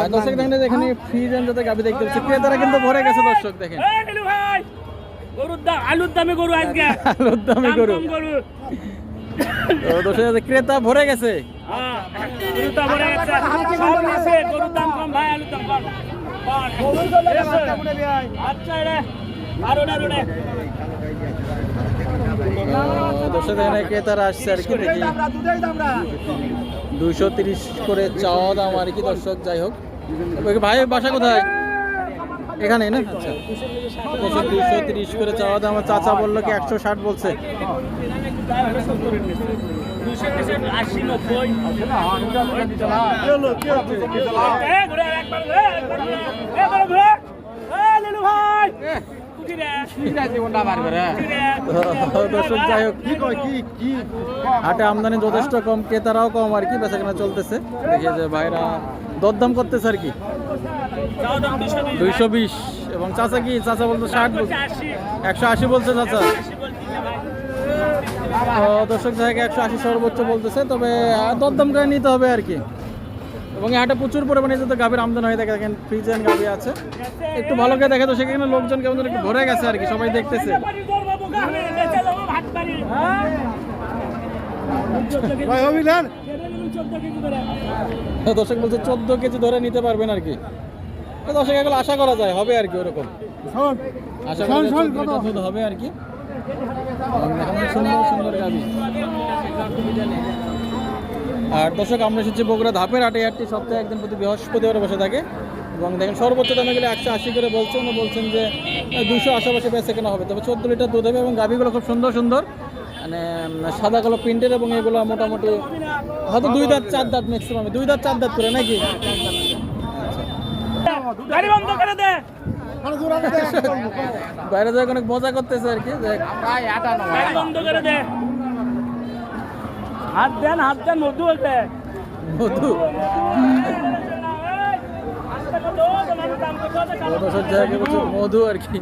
আর দর্শক দেখেন যে এখানে ফ্রিজ যাতে গাবি দেখতে পাচ্ছি। ক্রেতারা কিন্তু ভরে গেছে দর্শক দেখেন। গরুর দাম আলুর দামে গরু আজকে। আলুর দামে দাম গরু। কম গরু। তো দর্শক ক্রেতা ভরে গেছে। হ্যাঁ, দাম ভরে গেছে। সব নিচে গরুর দাম কম ভাই আলুর দাম কম। আচ্ছা রে আরও না। দর্শক এখানে ক্রেতারা আসছে আর কি দেখি। দুইশো তিরিশ করে চাওয়া দাম আর কি দর্শক যাই হোক। ভাই বাসা কোথায়? এখানে না? আচ্ছা। দুইশো তিরিশ করে চাওয়া দাম চাচা বলল কি একশো ষাট বলছে। ভাই। দর্শক, যাই হোক, হাটে আমদানি যথেষ্ট কম, ক্রেতারাও কম, আর কি বেচাকেনা চলতেছে। দেখি যে ভাইরা দরদাম করতেছে আর কি। দুইশো বিশ, এবং চাচা কি? চাচা বলতো ষাট একশো আশি বলছে চাচা। দর্শক জায়গায় একশো আশি সর্বোচ্চ বলতেছে, তবে দরদাম করে নিতে হবে আর কি। এবং এই হাটে প্রচুর পরিমাণে যত গাভীর আমদানি হয়ে থাকে দেখেন ফ্রিজেন গাভী আছে। একটু ভালো করে দেখে তো সেখানে লোকজন কেমন একটু ভরে গেছে আর কি সবাই দেখতেছে। হ্যাঁ? দর্শক বলছে চোদ্দ কেজি ধরে নিতে পারবেন আর কি। তো দর্শক এগুলো আশা করা যায় হবে আর কি ওরকম। আশা করা যায় 14 লিটার দুধ হবে আর কি। সুন্দর সুন্দর গাভী। আর দর্শক আমরা এসেছি বগুড়া ধাপের হাটে। আটটি সপ্তাহে একদিন প্রতি বৃহস্পতিবার বসে থাকে। এবং দেখেন সর্বোচ্চ দামে গেলে একশো আশি করে বলছে। উনি বলছেন যে দুশো আশেপাশে বেঁচে কেনা হবে। তবে চোদ্দ লিটার দুধ হবে এবং গাভীগুলো খুব সুন্দর সুন্দর। মানে সাদা কালো প্রিন্টের এবং এগুলো মোটামুটি হয়তো দুই দাঁত চার দাঁত ম্যাক্সিমাম দুই দাঁত চার দাঁত করে নাকি? গাড়ি বন্ধ করে দে। বাইরে থেকে অনেক মজা করতেছে আর কি। বন্ধ করে দে। হাত দেন হাত দেন মধু হতে মধু? মধু আর কি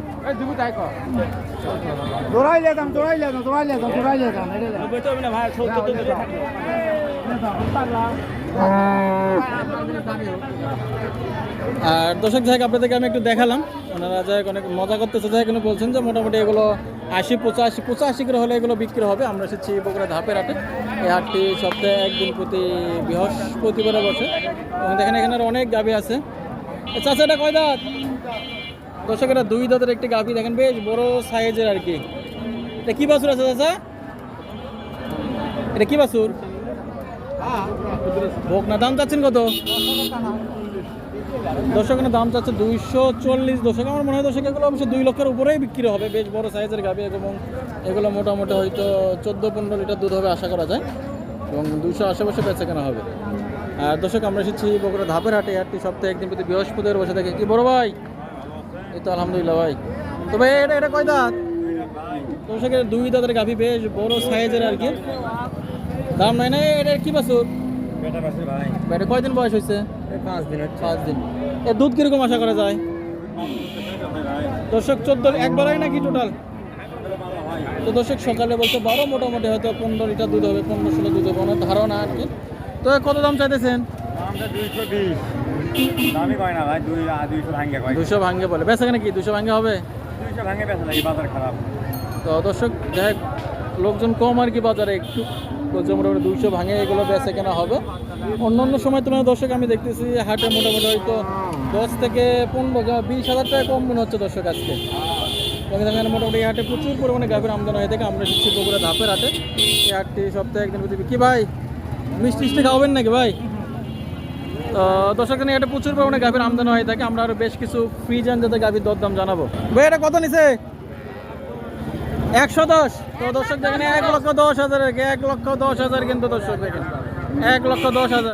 দৌড়াই লেতাম দৌড়াই লেতাম দৌড়াই লেতাম দৌড়াই লেতাম আর দর্শক জায়গা আপনাদেরকে আমি একটু দেখালাম। ওনারা যাই অনেক মজা করতেছে যাই কোনো বলছেন যে মোটামুটি এগুলো আশি পঁচাশি পঁচাশি করে হলে এগুলো বিক্রি হবে। আমরা এসেছি বগুড়া ধাপের হাটে। এই হাটটি সপ্তাহে একদিন প্রতি বৃহস্পতিবারে বসে এবং দেখেন এখানে অনেক গাভী আছে। চাচা, এটা কয় দাঁত? দর্শক, এটা দুই দাঁতের একটি গাভী। দেখেন বেশ বড় সাইজের আর কি। এটা কি বাছুর আছে চাচা? এটা কি বাছুর? ভোগ না দাম চাচ্ছেন কত? দর্শকের দাম চাচ্ছে দুইশো চল্লিশ। দশক আমার মনে হয় দশক এগুলো অবশ্য দুই লক্ষের উপরেই বিক্রি হবে। বেশ বড় সাইজের গাভি এবং এগুলো মোটামুটি হয়তো চোদ্দ পনেরো লিটার দুধ হবে আশা করা যায়। এবং দুশো আশেপাশে বেচে কেনা হবে। আর দর্শক, আমরা এসেছি বগুড়া ধাপের হাটে। হাটটি সপ্তাহে একদিন প্রতি বৃহস্পতিবার বসে থাকে কি বড় ভাই? এই তো আলহামদুলিল্লাহ ভাই। তবে এটা এটা কয় দাঁত? দর্শকের দুই দাঁতের গাভি বেশ বড় সাইজের আর কি। দাম নাই না, এটা কি বাছুর? এটা কয়দিন বয়স হয়েছে? পাঁচ দিন পাঁচ দিন। এ দুধ কীরকম আশা করা যায়? দর্শক চোদ্দ একবারই নাকি টোটাল তো দর্শক সকালে বলতে বারো মোটামুটি হয়তো পনেরো লিটার দুধ হবে পনেরো ষোলো দুধ হবে ধারণা আর কি। তো কত দাম চাইতেছেন? দুশো ভাঙ্গে বলে। বেচা কেন কি? দুশো ভাঙ্গে হবে? তো দর্শক দেখ লোকজন কম আর কি বাজারে একটু বলছে মোটামুটি দুইশো ভাঙে এগুলো বেচা কেনা হবে। অন্য অন্য সময় তুলনায় দর্শক, আমি দেখতেছি হাটে মোটামুটি হয়তো দশ থেকে পনেরো বিশ হাজার টাকা কম মনে হচ্ছে দর্শক আজকে। এখানে মোটামুটি হাটে প্রচুর পরিমাণে গাভীর আমদানি হয়ে থাকে। আমরা এসেছি বগুড়া ধাপের হাটে। এই হাটটি সপ্তাহে একদিন প্রতি কি ভাই? মিষ্টি মিষ্টি খাওয়াবেন নাকি ভাই? তো দর্শক এটা প্রচুর পরিমাণে গাভীর আমদানি হয়ে থাকে। আমরা আরও বেশ কিছু ফ্রিজ আন যাতে গাভীর দরদাম জানাব। ভাই, এটা কত নিছে? একশো দশ। তো দর্শক দেখেন, এক লক্ষ দশ হাজার এক লক্ষ দশ হাজার কিন্তু দর্শক দেখেন। এক লক্ষ দশ হাজার।